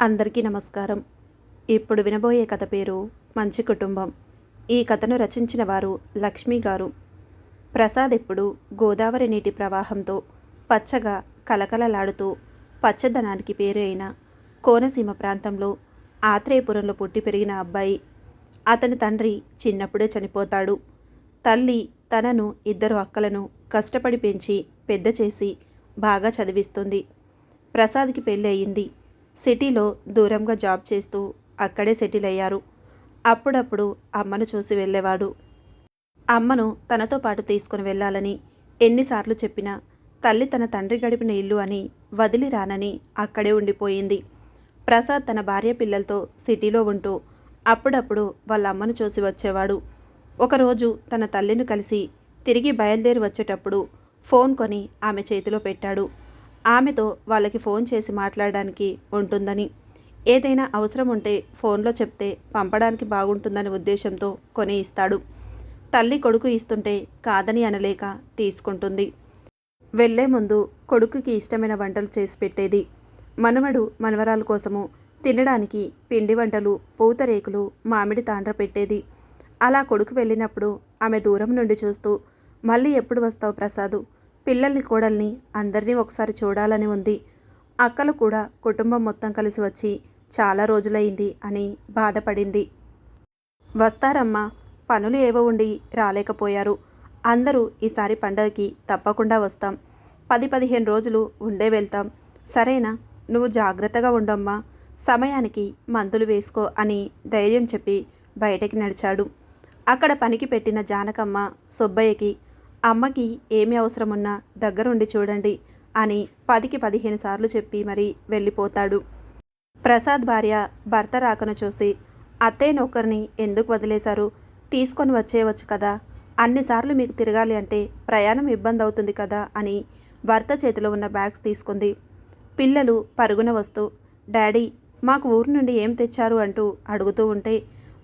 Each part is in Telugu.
అందరికీ నమస్కారం. ఇప్పుడు వినబోయే కథ పేరు మంచి కుటుంబం. ఈ కథను రచించిన వారు లక్ష్మి గారు. ప్రసాద్ ఇప్పుడు గోదావరి నీటి ప్రవాహంతో పచ్చగా కలకలలాడుతూ పచ్చదనానికి పేరు అయిన కోనసీమ ప్రాంతంలో ఆత్రేయపురంలో పుట్టి పెరిగిన అబ్బాయి. అతని తండ్రి చిన్నప్పుడే చనిపోతాడు. తల్లి తనను ఇద్దరు అక్కలను కష్టపడి పెంచి పెద్ద చేసి బాగా చదివిస్తుంది. ప్రసాద్కి పెళ్ళి అయ్యింది సిటీలో దూరంగా జాబ్ చేస్తూ అక్కడే సెటిల్ అయ్యారు. అప్పుడప్పుడు అమ్మను చూసి వెళ్ళేవాడు. అమ్మను తనతో పాటు తీసుకుని వెళ్ళాలని ఎన్నిసార్లు చెప్పినా తల్లి తన తండ్రి గడిపిన ఇల్లు అని వదిలి రానని అక్కడే ఉండిపోయింది. ప్రసాద్ తన భార్య పిల్లలతో సిటీలో ఉంటూ అప్పుడప్పుడు వాళ్ళ అమ్మను చూసి వచ్చేవాడు. ఒకరోజు తన తల్లిని కలిసి తిరిగి బయలుదేరి వచ్చేటప్పుడు ఫోన్ కొని ఆమె చేతిలో పెట్టాడు. ఆమెతో వాళ్ళకి ఫోన్ చేసి మాట్లాడడానికి ఉంటుందని. ఏదైనా అవసరం ఉంటే ఫోన్లో చెప్తే పంపడానికి బాగుంటుందనే ఉద్దేశంతో కొని ఇస్తాడు. తల్లి కొడుకు ఇస్తుంటే కాదని అనలేక తీసుకుంటుంది. వెళ్ళే ముందు కొడుకుకి ఇష్టమైన వంటలు చేసి పెట్టేది. మనవడు మనవరాల కోసము తినడానికి పిండి వంటలు పూతరేకులు మామిడి తాండ్ర పెట్టేది. అలా కొడుకు వెళ్ళినప్పుడు ఆమె దూరం నుండి చూస్తూ మళ్ళీ ఎప్పుడు వస్తావు ప్రసాదు? పిల్లల్ని కోడల్ని అందరినీ ఒకసారి చూడాలని ఉంది. అక్కలు కూడా కుటుంబం మొత్తం కలిసి వచ్చి చాలా రోజులైంది అని బాధపడింది. వస్తారమ్మా పనులు ఏవో ఉండి రాలేకపోయారు. అందరూ ఈసారి పండగకి తప్పకుండా వస్తాం. పది పదిహేను రోజులు ఉండే వెళ్తాం. సరేనా? నువ్వు జాగ్రత్తగా ఉండమ్మా. సమయానికి మందులు వేసుకో అని ధైర్యం చెప్పి బయటకి నడిచాడు. అక్కడ పనికి పెట్టిన జానకమ్మ సుబ్బయ్యకి అమ్మకి ఏమి అవసరమున్నా దగ్గరుండి చూడండి అని పదికి పదిహేను సార్లు చెప్పి మరీ వెళ్ళిపోతాడు. ప్రసాద్ భార్య భర్త రాకను చూసి అత్తయ్య నౌకర్ని ఎందుకు వదిలేశారు? తీసుకొని వచ్చేయవచ్చు కదా. అన్నిసార్లు మీకు తిరగాలి అంటే ప్రయాణం ఇబ్బంది అవుతుంది కదా అని భర్త చేతిలో ఉన్న బ్యాగ్స్ తీసుకుంది. పిల్లలు పరుగున వస్తూ డాడీ మాకు ఊరు నుండి ఏం తెచ్చారు? అంటూ అడుగుతూ ఉంటే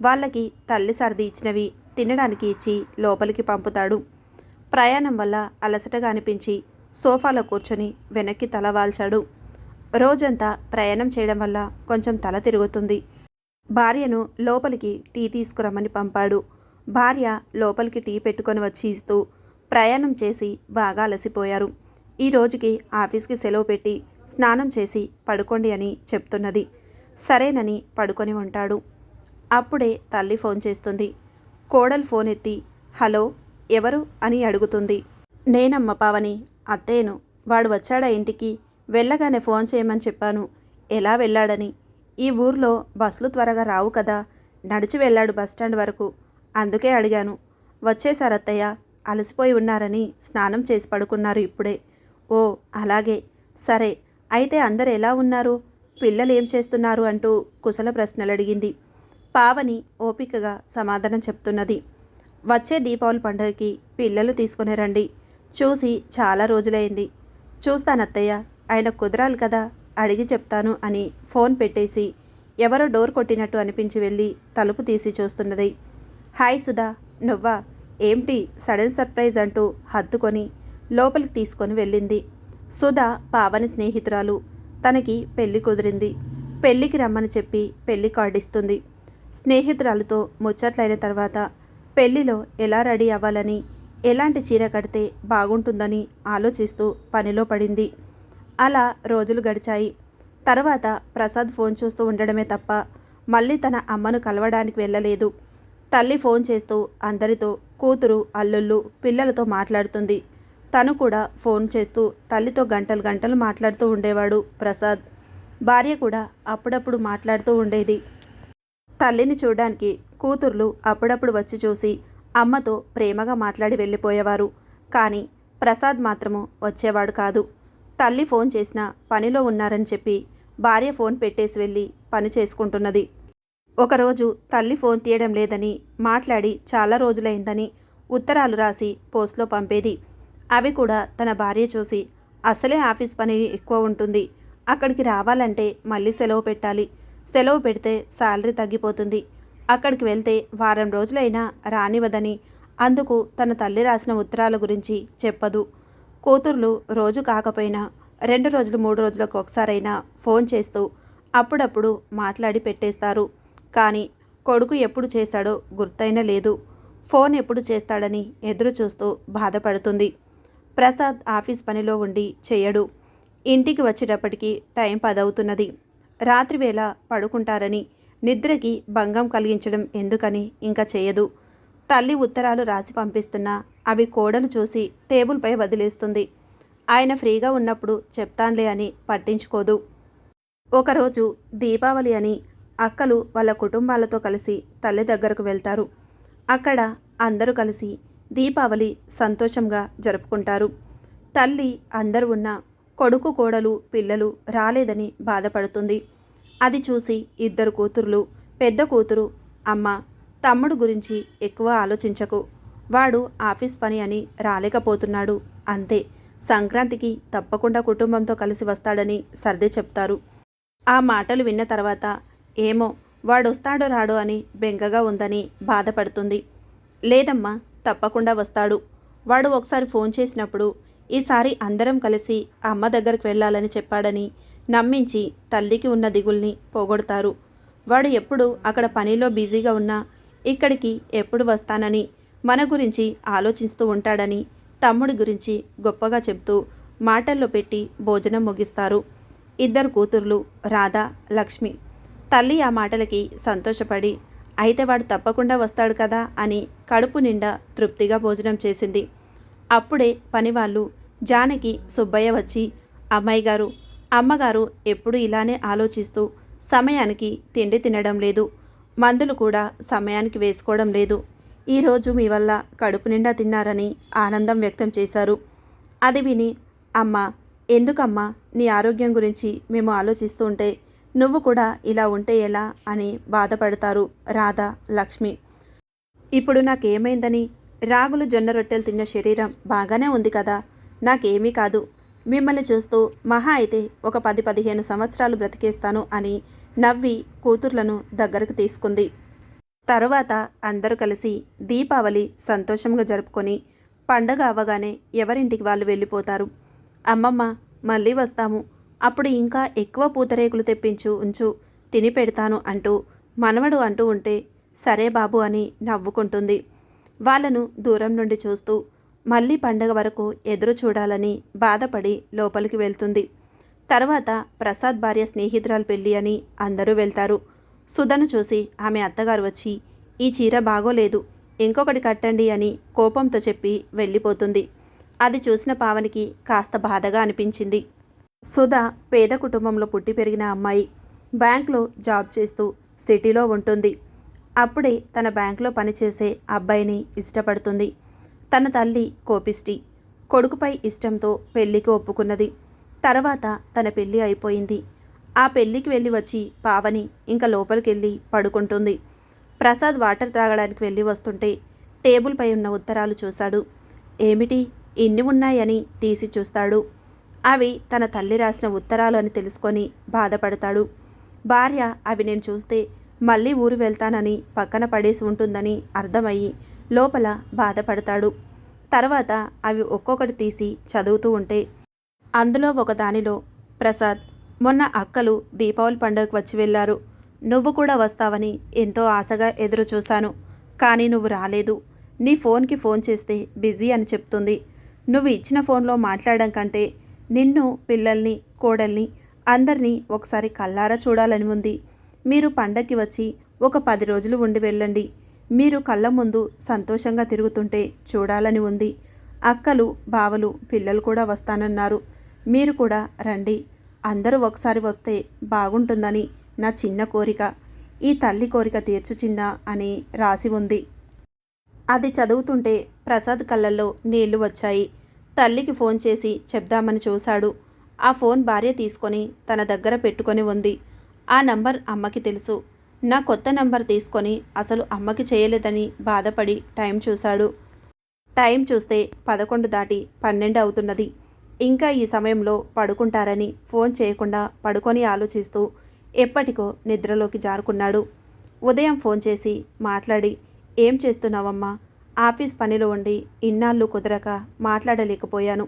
వాళ్ళకి తల్లి సర్ది ఇచ్చినవి తినడానికి ఇచ్చి లోపలికి పంపుతాడు. ప్రయాణం వల్ల అలసటగా అనిపించి సోఫాలో కూర్చొని వెనక్కి తల వాల్చాడు. రోజంతా ప్రయాణం చేయడం వల్ల కొంచెం తల తిరుగుతుంది. భార్యను లోపలికి టీ తీసుకురమ్మని పంపాడు. భార్య లోపలికి టీ పెట్టుకొని వచ్చి ఇస్తూ ప్రయాణం చేసి బాగా అలసిపోయారు. ఈ రోజుకి ఆఫీస్కి సెలవు పెట్టి స్నానం చేసి పడుకోండి అని చెప్తున్నది. సరేనని పడుకొని ఉంటాడు. అప్పుడే తల్లి ఫోన్ చేస్తుంది. కోడలు ఫోన్ ఎత్తి హలో ఎవరు అని అడుగుతుంది. నేనమ్మ పావని అత్తయ్యను. వాడు వచ్చాడా ఇంటికి? వెళ్ళగానే ఫోన్ చేయమని చెప్పాను. ఎలా వెళ్ళాడని? ఈ ఊర్లో బస్సులు త్వరగా రావు కదా. నడిచి వెళ్ళాడు బస్టాండ్ వరకు. అందుకే అడిగాను. వచ్చేసారత్తయ్య అలసిపోయి ఉన్నారని స్నానం చేసి పడుకున్నారు ఇప్పుడే. ఓ అలాగే. సరే. అయితే అందరు ఎలా ఉన్నారు? పిల్లలు ఏం చేస్తున్నారు? అంటూ కుశల ప్రశ్నలు అడిగింది. పావని ఓపికగా సమాధానం చెప్తున్నది. వచ్చే దీపావళి పండుగకి పిల్లలు తీసుకుని రండి. చూసి చాలా రోజులైంది. చూస్తానత్తయ్య ఆయన కుదరాలి కదా అడిగి చెప్తాను అని ఫోన్ పెట్టేసి ఎవరో డోర్ కొట్టినట్టు అనిపించి వెళ్ళి తలుపు తీసి చూస్తున్నది. హాయ్ సుధా నువ్వా? ఏంటి సడన్ సర్ప్రైజ్ అంటూ హత్తుకొని లోపలికి తీసుకొని వెళ్ళింది. సుధా పావని స్నేహితురాలు. తనకి పెళ్ళి కుదిరింది. పెళ్ళికి రమ్మని చెప్పి పెళ్ళి కార్డిస్తుంది స్నేహితురాలతో ముచ్చట్లైన తర్వాత పెళ్ళిలో ఎలా రెడీ అవ్వాలని ఎలాంటి చీర కడితే బాగుంటుందని ఆలోచిస్తూ పనిలో పడింది. అలా రోజులు గడిచాయి. తర్వాత ప్రసాద్ ఫోన్ చూస్తూ ఉండడమే తప్ప మళ్ళీ తన అమ్మను కలవడానికి వెళ్ళలేదు. తల్లి ఫోన్ చేస్తూ అందరితో కూతురు అల్లుళ్ళు పిల్లలతో మాట్లాడుతుంది. తను కూడా ఫోన్ చేస్తూ తల్లితో గంటలు గంటలు మాట్లాడుతూ ఉండేవాడు ప్రసాద్. భార్య కూడా అప్పుడప్పుడు మాట్లాడుతూ ఉండేది. తల్లిని చూడడానికి కూతుర్లు అప్పుడప్పుడు వచ్చి చూసి అమ్మతో ప్రేమగా మాట్లాడి వెళ్ళిపోయేవారు. కానీ ప్రసాద్ మాత్రము వచ్చేవాడు కాదు. తల్లి ఫోన్ చేసినా పనిలో ఉన్నారని చెప్పి భార్య ఫోన్ పెట్టేసి వెళ్ళి పని చేసుకుంటున్నది. ఒకరోజు తల్లి ఫోన్ తీయడం లేదని మాట్లాడి చాలా రోజులైందని ఉత్తరాలు రాసి పోస్ట్లో పంపేది. అవి కూడా తన భార్య చూసి అసలే ఆఫీస్ పని ఎక్కువ ఉంటుంది. అక్కడికి రావాలంటే మళ్ళీ సెలవు పెట్టాలి. సెలవు పెడితే శాలరీ తగ్గిపోతుంది. అక్కడికి వెళ్తే వారం రోజులైనా రానివ్వదని. అందుకు తన తల్లి రాసిన ఉత్తరాల గురించి చెప్పదు. కూతుర్లు రోజు కాకపోయినా రెండు రోజులు మూడు రోజులకు ఒకసారైనా ఫోన్ చేస్తూ అప్పుడప్పుడు మాట్లాడి పెట్టేస్తారు. కానీ కొడుకు ఎప్పుడు చేశాడో గుర్తైన లేదు. ఫోన్ ఎప్పుడు చేస్తాడని ఎదురు చూస్తూ బాధపడుతుంది. ప్రసాద్ ఆఫీస్ పనిలో ఉండి చేయడు. ఇంటికి వచ్చేటప్పటికి టైం పదవుతున్నది. రాత్రివేళ పడుకుంటారని నిద్రకి భంగం కలిగించడం ఎందుకని ఇంకా చేయదు. తల్లి ఉత్తరాలు రాసి పంపిస్తున్నా అవి కోడలు చూసి టేబుల్పై వదిలేస్తుంది. ఆయన ఫ్రీగా ఉన్నప్పుడు చెప్తాన్లే అని పట్టించుకోదు. ఒకరోజు దీపావళి అని అక్కలు వాళ్ళ కుటుంబాలతో కలిసి తల్లి దగ్గరకు వెళ్తారు. అక్కడ అందరూ కలిసి దీపావళి సంతోషంగా జరుపుకుంటారు. తల్లి అందరూ ఉన్న కొడుకు కోడలు పిల్లలు రాలేదని బాధపడుతుంది. అది చూసి ఇద్దరు కూతుర్లు పెద్ద కూతురు అమ్మ తమ్ముడు గురించి ఎక్కువ ఆలోచించకు. వాడు ఆఫీస్ పని అని రాలేకపోతున్నాడు. అంతే. సంక్రాంతికి తప్పకుండా కుటుంబంతో కలిసి వస్తాడని సర్ది చెప్తారు. ఆ మాటలు విన్న తర్వాత ఏమో వాడొస్తాడో రాడో అని బెంగగా ఉందని బాధపడుతుంది. లేదమ్మా తప్పకుండా వస్తాడు. వాడు ఒకసారి ఫోన్ చేసినప్పుడు ఈసారి అందరం కలిసి అమ్మ దగ్గరికి వెళ్ళాలని చెప్పాడని నమ్మించి తల్లికి ఉన్న దిగుల్ని పోగొడతారు. వాడు ఎప్పుడు అక్కడ పనిలో బిజీగా ఉన్నా ఇక్కడికి ఎప్పుడు వస్తానని మన గురించి ఆలోచిస్తూ ఉంటాడని తమ్ముడి గురించి గొప్పగా చెప్తూ మాటల్లో పెట్టి భోజనం ముగిస్తారు. ఇద్దరు కూతుర్లు రాధ లక్ష్మి. తల్లి ఆ మాటలకి సంతోషపడి అయితే వాడు తప్పకుండా వస్తాడు కదా అని కడుపు నిండా తృప్తిగా భోజనం చేసింది. అప్పుడే పనివాళ్ళు జానకి సుబ్బయ్య వచ్చి అమ్మాయి గారు అమ్మగారు ఎప్పుడు ఇలానే ఆలోచిస్తూ సమయానికి తిండి తినడం లేదు. మందులు కూడా సమయానికి వేసుకోవడం లేదు. ఈరోజు మీ వల్ల కడుపు నిండా తిన్నారని ఆనందం వ్యక్తం చేశారు. అది విని అమ్మ ఎందుకమ్మా నీ ఆరోగ్యం గురించి మేము ఆలోచిస్తూ ఉంటే నువ్వు కూడా ఇలా ఉంటే ఎలా అని బాధపడతారు రాధ లక్ష్మి. ఇప్పుడు నాకేమైందని? రాగులు జొన్న రొట్టెలు తిన్న శరీరం బాగానే ఉంది కదా? నాకేమీ కాదు. మిమ్మల్ని చూస్తూ మహా అయితే ఒక పది పదిహేను సంవత్సరాలు బ్రతికేస్తాను అని నవ్వి కూతుర్లను దగ్గరకు తీసుకుంది. తరువాత అందరూ కలిసి దీపావళి సంతోషంగా జరుపుకొని పండగ అవ్వగానే ఎవరింటికి వాళ్ళు వెళ్ళిపోతారు. అమ్మమ్మ మళ్ళీ వస్తాము. అప్పుడు ఇంకా ఎక్కువ పూతరేకులు తెప్పించు ఉంచు తిని పెడతాను అంటూ మనవడు అంటూ ఉంటే సరే బాబు అని నవ్వుకుంటుంది. వాళ్ళను దూరం నుండి చూస్తూ మళ్ళీ పండగ వరకు ఎదురు చూడాలని బాధపడి లోపలికి వెళ్తుంది. తర్వాత ప్రసాద్ భార్య స్నేహితురాలు పెళ్ళి అని అందరూ వెళ్తారు. సుధను చూసి ఆమె అత్తగారు వచ్చి ఈ చీర బాగోలేదు ఇంకొకటి కట్టండి అని కోపంతో చెప్పి వెళ్ళిపోతుంది. అది చూసిన పావనికి కాస్త బాధగా అనిపించింది. సుధ పేద కుటుంబంలో పుట్టి పెరిగిన అమ్మాయి. బ్యాంక్లో జాబ్ చేస్తూ సిటీలో ఉంటుంది. అప్పుడే తన బ్యాంక్లో పనిచేసే అబ్బాయిని ఇష్టపడుతుంది. తన తల్లి కోపిష్టి కొడుకుపై ఇష్టంతో పెళ్ళికి ఒప్పుకున్నది. తర్వాత తన పెళ్ళి అయిపోయింది. ఆ పెళ్ళికి వెళ్ళి వచ్చి పావని ఇంకా లోపలికెళ్ళి పడుకుంటుంది. ప్రసాద్ వాటర్ త్రాగడానికి వెళ్ళి వస్తుంటే టేబుల్పై ఉన్న ఉత్తరాలు చూశాడు. ఏమిటి? ఇన్ని ఉన్నాయని తీసి చూస్తాడు. అవి తన తల్లి రాసిన ఉత్తరాలు అని తెలుసుకొని బాధపడతాడు. భార్య అవి నేను చూస్తే మళ్ళీ ఊరు వెళ్తానని పక్కన పడేసి ఉంటుందని అర్థమయ్యి లోపల బాధపడతాడు. తర్వాత అవి ఒక్కొక్కటి తీసి చదువుతూ ఉంటే అందులో ఒకదానిలో ప్రసాద్ మొన్న అక్కలు దీపావళి పండుగకు వచ్చి వెళ్ళారు. నువ్వు కూడా వస్తావని ఎంతో ఆశగా ఎదురు చూశాను కానీ నువ్వు రాలేదు. నీ ఫోన్కి ఫోన్ చేస్తే బిజీ అని చెప్తుంది. నువ్వు ఇచ్చిన ఫోన్లో మాట్లాడడం కంటే నిన్ను పిల్లల్ని కోడల్ని అందరినీ ఒకసారి కల్లారా చూడాలని ఉంది. మీరు పండక్కి వచ్చి ఒక పది రోజులు ఉండి వెళ్ళండి. మీరు కళ్ళ ముందు సంతోషంగా తిరుగుతుంటే చూడాలని ఉంది. అక్కలు బావలు పిల్లలు కూడా వస్తానన్నారు. మీరు కూడా రండి. అందరూ ఒకసారి వస్తే బాగుంటుందని నా చిన్న కోరిక. ఈ తల్లి కోరిక తీర్చు చిన్న అని రాసి ఉంది. అది చదువుతుంటే ప్రసాద్ కళ్ళల్లో నీళ్ళు వచ్చాయి. తల్లికి ఫోన్ చేసి చెప్దామని చూశాడు. ఆ ఫోన్ భార్య తీసుకొని తన దగ్గర పెట్టుకొని ఉంది. ఆ నంబర్ అమ్మకి తెలుసు. నా కొత్త నంబర్ తీసుకొని అసలు అమ్మకి చేయలేదని బాధపడి టైం చూశాడు. టైం చూస్తే పదకొండు దాటి పన్నెండు అవుతున్నది. ఇంకా ఈ సమయంలో పడుకుంటారని ఫోన్ చేయకుండా పడుకొని ఆలోచిస్తూ ఎప్పటికో నిద్రలోకి జారుకున్నాడు. ఉదయం ఫోన్ చేసి మాట్లాడి ఏం చేస్తున్నావమ్మా? ఆఫీస్ పనిలో ఉండి ఇన్నాళ్ళు కుదరక మాట్లాడలేకపోయాను.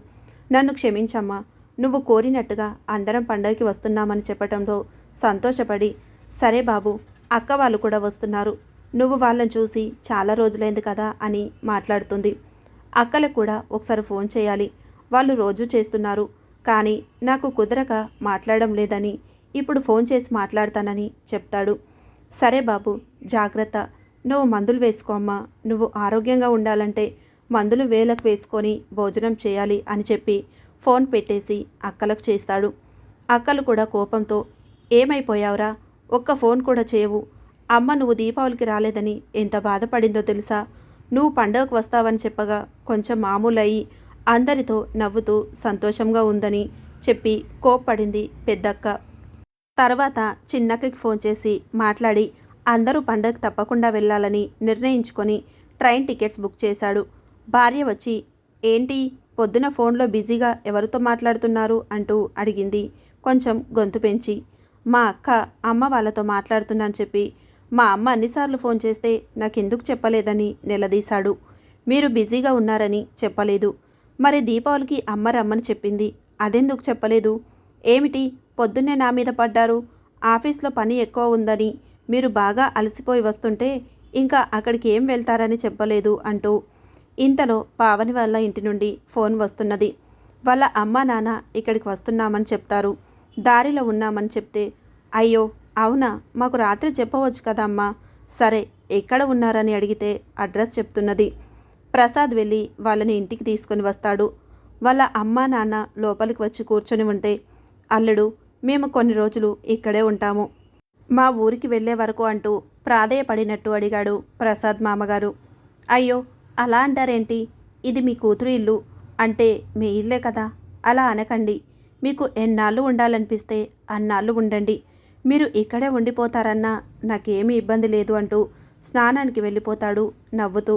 నన్ను క్షమించమ్మా. నువ్వు కోరినట్టుగా అందరం పండగకి వస్తున్నామని చెప్పటంలో సంతోషపడి సరే బాబు అక్క వాళ్ళు కూడా వస్తున్నారు. నువ్వు వాళ్ళని చూసి చాలా రోజులైంది కదా అని మాట్లాడుతుంది. అక్కలకు కూడా ఒకసారి ఫోన్ చేయాలి. వాళ్ళు రోజు చేస్తున్నారు. కానీ నాకు కుదరక మాట్లాడడం లేదని ఇప్పుడు ఫోన్ చేసి మాట్లాడతానని చెప్తాడు. సరే బాబు జాగ్రత్త. నువ్వు మందులు వేసుకో అమ్మా. నువ్వు ఆరోగ్యంగా ఉండాలంటే మందులు వేలకు వేసుకొని భోజనం చేయాలి అని చెప్పి ఫోన్ పెట్టేసి అక్కలకు చేస్తాడు. అక్కలు కూడా కోపంతో ఏమైపోయావురా? ఒక్క ఫోన్ కూడా చేయవు. అమ్మ నువ్వు దీపావళికి రాలేదని ఎంత బాధపడిందో తెలుసా? నువ్వు పండగకు వస్తావని చెప్పగా కొంచెం మామూలు అయ్యి అందరితో నవ్వుతూ సంతోషంగా ఉందని చెప్పి కోప్పడింది పెద్దక్క. తర్వాత చిన్నక్కకి ఫోన్ చేసి మాట్లాడి అందరూ పండగకు తప్పకుండా వెళ్ళాలని నిర్ణయించుకొని ట్రైన్ టికెట్స్ బుక్ చేశాడు. భార్య వచ్చి ఏంటి పొద్దున ఫోన్లో బిజీగా ఎవరితో మాట్లాడుతున్నారు? అంటూ అడిగింది. కొంచెం గొంతు పెంచి మా అక్క అమ్మ వాళ్ళతో మాట్లాడుతున్నాను చెప్పి మా అమ్మ అన్నిసార్లు ఫోన్ చేస్తే నాకెందుకు చెప్పలేదని నిలదీశాడు. మీరు బిజీగా ఉన్నారని చెప్పలేదు. మరి దీపావళికి అమ్మ రమ్మని చెప్పింది. అదెందుకు చెప్పలేదు? ఏమిటి? పొద్దున్నే నా మీద పడ్డారు. ఆఫీస్లో పని ఎక్కువ ఉందని మీరు బాగా అలసిపోయి వస్తుంటే ఇంకా అక్కడికి ఏం వెళ్తారని చెప్పలేదు అంటూ ఇంతలో పావని వాళ్ళ ఇంటి నుండి ఫోన్ వస్తున్నది. వాళ్ళ అమ్మ నాన్న ఇక్కడికి వస్తున్నామని చెప్తారు. దారిలో ఉన్నామని చెప్తే అయ్యో అవునా? మాకు రాత్రి చెప్పవచ్చు కదా అమ్మా సరే ఎక్కడ ఉన్నారని అడిగితే అడ్రస్ చెప్తున్నది. ప్రసాద్ వెళ్ళి వాళ్ళని ఇంటికి తీసుకొని వస్తాడు. వాళ్ళ అమ్మ నాన్న లోపలికి వచ్చి కూర్చొని ఉంటే అల్లుడు మేము కొన్ని రోజులు ఇక్కడే ఉంటాము. మా ఊరికి వెళ్ళే వరకు అంటూ ప్రాధేయపడినట్టు అడిగాడు ప్రసాద్ మామగారు. అయ్యో అలా అంటారేంటి? ఇది మీ కూతురు ఇల్లు. అంటే మీ ఇల్లే కదా? అలా అనకండి. మీకు ఎన్నాళ్ళు ఉండాలనిపిస్తే అన్నాళ్ళు ఉండండి. మీరు ఇక్కడే ఉండిపోతారన్నా నాకేమీ ఇబ్బంది లేదు అంటూ స్నానానికి వెళ్ళిపోతాడు నవ్వుతూ.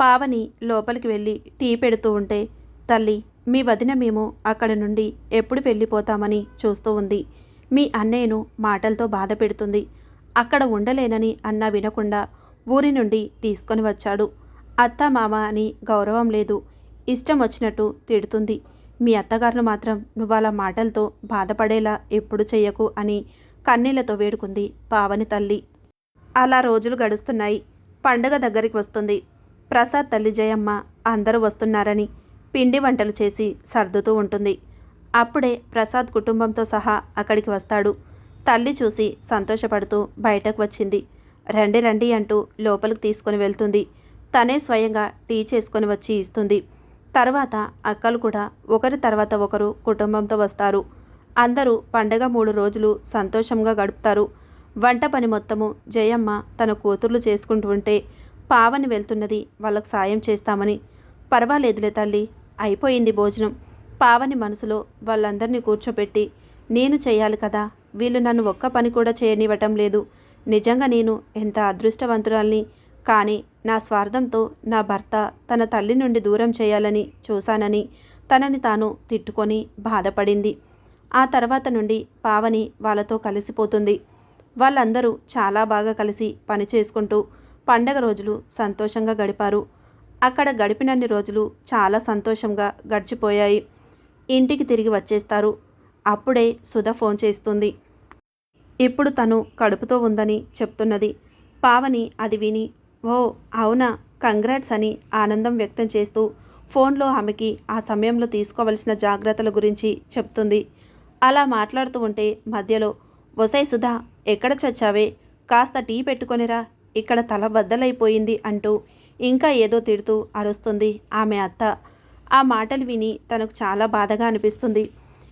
పావని లోపలికి వెళ్ళి టీ పెడుతూ ఉంటే తల్లి మీ వదిన మేము అక్కడ నుండి ఎప్పుడు వెళ్ళిపోతామని చూస్తూ ఉంది. మీ అన్నయ్యను మాటలతో బాధ పెడుతుంది. అక్కడ ఉండలేనని అన్న వినకుండా ఊరి నుండి తీసుకొని వచ్చాడు. అత్త మామ అని గౌరవం లేదు. ఇష్టం వచ్చినట్టు తిడుతుంది. మీ అత్తగారిని మాత్రం నువ్వు అలా మాటలతో బాధపడేలా ఎప్పుడు చెయ్యకు అని కన్నీళ్ళతో వేడుకుంది పావని తల్లి. అలా రోజులు గడుస్తున్నాయి. పండగ దగ్గరికి వస్తుంది. ప్రసాద్ తల్లి జయమ్మ అందరూ వస్తున్నారని పిండి వంటలు చేసి సర్దుతూ ఉంటుంది. అప్పుడే ప్రసాద్ కుటుంబంతో సహా అక్కడికి వస్తాడు. తల్లి చూసి సంతోషపడుతూ బయటకు వచ్చింది. రండి రండి అంటూ లోపలికి తీసుకొని వెళ్తుంది. తనే స్వయంగా టీ చేసుకొని వచ్చి ఇస్తుంది. తర్వాత అక్కలు కూడా ఒకరి తర్వాత ఒకరు కుటుంబంతో వస్తారు. అందరూ పండగ మూడు రోజులు సంతోషంగా గడుపుతారు. వంట పని మొత్తము జయమ్మ తన కూతుర్లు చేసుకుంటూ ఉంటే పావని వెళ్తున్నది వాళ్ళకు సాయం చేస్తామని. పర్వాలేదులే తల్లి అయిపోయింది భోజనం. పావని మనసులో వాళ్ళందరినీ కూర్చోపెట్టి నేను చేయాలి కదా వీళ్ళు నన్ను ఒక్క పని కూడా చేయనివ్వటం లేదు. నిజంగా నేను ఎంత అదృష్టవంతురాల్ని కానీ నా స్వార్థంతో నా భర్త తన తల్లి నుండి దూరం చేయాలని చూశానని తనని తాను తిట్టుకొని బాధపడింది. ఆ తర్వాత నుండి పావని వాళ్ళతో కలిసిపోతుంది. వాళ్ళందరూ చాలా బాగా కలిసి పని చేసుకుంటూ పండగ రోజులు సంతోషంగా గడిపారు. అక్కడ గడిపినన్ని రోజులు చాలా సంతోషంగా గడిచిపోయాయి. ఇంటికి తిరిగి వచ్చేస్తారు. అప్పుడే సుధ ఫోన్ చేస్తుంది. ఇప్పుడు తను కడుపుతో ఉందని చెప్తున్నది. పావని అది విని ఓ అవునా? కంగ్రాట్స్ అని ఆనందం వ్యక్తం చేస్తూ ఫోన్లో ఆమెకి ఆ సమయంలో తీసుకోవలసిన జాగ్రత్తల గురించి చెప్తుంది. అలా మాట్లాడుతూ ఉంటే మధ్యలో వసై సుధా ఎక్కడ చచ్చావే? కాస్త టీ పెట్టుకొనిరా. ఇక్కడ తల బద్దలైపోయింది అంటూ ఇంకా ఏదో తిడుతూ అరుస్తుంది ఆమె అత్త. ఆ మాటలు విని తనకు చాలా బాధగా అనిపిస్తుంది.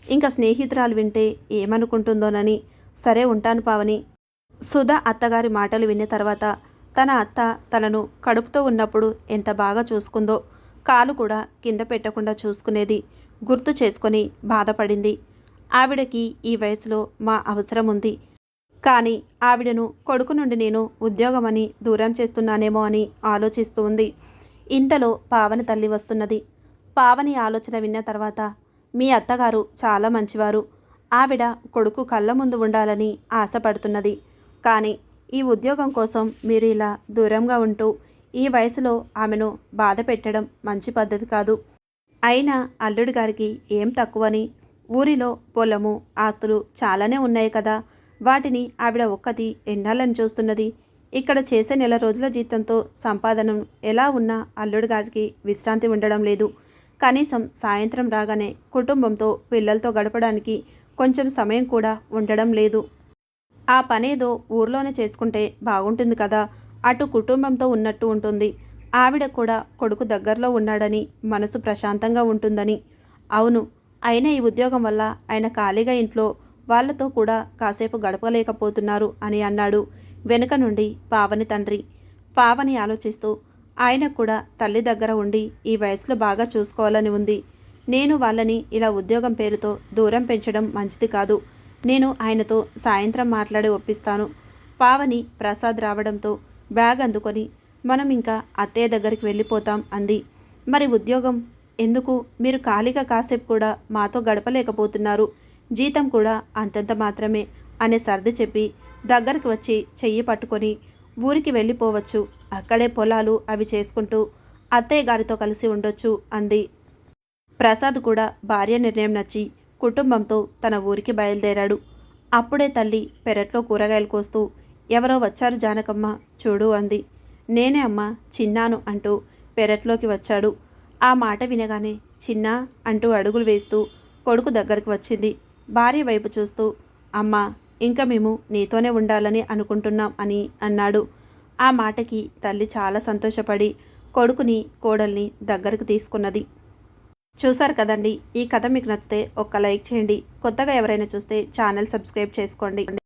ఇంకా స్నేహితురాలు వింటే ఏమనుకుంటుందోనని సరే ఉంటాను పావని. సుధా అత్తగారి మాటలు విన్న తర్వాత తన అత్త తనను కడుపుతో ఉన్నప్పుడు ఎంత బాగా చూసుకుందో కాలు కూడా కింద పెట్టకుండా చూసుకునేది గుర్తు చేసుకొని బాధపడింది. ఆవిడకి ఈ వయసులో మా అవసరం ఉంది. కానీ ఆవిడను కొడుకు నుండి నేను ఉద్యోగమని దూరం చేస్తున్నానేమో అని ఆలోచిస్తూ ఉంది. ఇంతలో పావని తల్లి వస్తున్నది. పావని ఆలోచన విన్న తర్వాత మీ అత్తగారు చాలా మంచివారు. ఆవిడ కొడుకు కళ్ళ ముందు ఉండాలని ఆశపడుతున్నది. కానీ ఈ ఉద్యోగం కోసం మీరు ఇలా దూరంగా ఉంటూ ఈ వయసులో ఆమెను బాధ పెట్టడం మంచి పద్ధతి కాదు. అయినా అల్లుడి గారికి ఏం తక్కువని? ఊరిలో పొలము ఆస్తులు చాలానే ఉన్నాయి కదా. వాటిని ఆవిడ ఒక్కతి ఎన్నాలని చూస్తున్నది? ఇక్కడ చేసే నెల రోజుల జీతంతో సంపాదన ఎలా ఉన్నా అల్లుడు గారికి విశ్రాంతి ఉండడం లేదు. కనీసం సాయంత్రం రాగానే కుటుంబంతో పిల్లలతో గడపడానికి కొంచెం సమయం కూడా ఉండడం లేదు. ఆ పనేదో ఊర్లోనే చేసుకుంటే బాగుంటుంది కదా. అటు కుటుంబంతో ఉన్నట్టు ఉంటుంది. ఆవిడ కూడా కొడుకు దగ్గరలో ఉన్నాడని మనసు ప్రశాంతంగా ఉంటుందని. అవును అయినా ఈ ఉద్యోగం వల్ల ఆయన ఖాళీగా ఇంట్లో వాళ్ళతో కూడా కాసేపు గడపలేకపోతున్నారు అని అన్నాడు వెనుక నుండి పావని తండ్రి. పావని ఆలోచిస్తూ ఆయన కూడా తల్లి దగ్గర ఉండి ఈ వయసులో బాగా చూసుకోవాలని ఉంది. నేను వాళ్ళని ఇలా ఉద్యోగం పేరుతో దూరం పెంచడం మంచిది కాదు. నేను ఆయనతో సాయంత్రం మాట్లాడి ఒప్పిస్తాను. పావని ప్రసాద్ రావడంతో బ్యాగ్ అందుకొని మనం ఇంకా అత్తయ్య దగ్గరికి వెళ్ళిపోతాం అంది. మరి ఉద్యోగం? ఎందుకు? మీరు ఖాళీగా కాసేపు కూడా మాతో గడపలేకపోతున్నారు. జీతం కూడా అంతంత మాత్రమే అనే సర్ది చెప్పి దగ్గరికి వచ్చి చెయ్యి పట్టుకొని ఊరికి వెళ్ళిపోవచ్చు. అక్కడే పొలాలు అవి చేసుకుంటూ అత్తయ్య గారితో కలిసి ఉండొచ్చు అంది. ప్రసాద్ కూడా భార్య నిర్ణయం నచ్చి కుటుంబంతో తన ఊరికి బయలుదేరాడు. అప్పుడే తల్లి పెరట్లో కూరగాయలు కోస్తూ ఎవరో వచ్చారు జానకమ్మ చూడు అంది. నేనే అమ్మ చిన్నాను అంటూ పెరట్లోకి వచ్చాడు. ఆ మాట వినగానే చిన్న అంటూ అడుగులు వేస్తూ కొడుకు దగ్గరికి వచ్చింది. భార్య వైపు చూస్తూ అమ్మ ఇంకా మేము నీతోనే ఉండాలని అనుకుంటున్నాం అని అన్నాడు. ఆ మాటకి తల్లి చాలా సంతోషపడి కొడుకుని కోడల్ని దగ్గరకు తీసుకున్నది. చూసారు కదండి? ఈ కథ మీకు నచ్చితే ఒక్క లైక్ చేయండి. కొత్తగా ఎవరైనా చూస్తే ఛానల్ సబ్స్క్రైబ్ చేసుకోండి.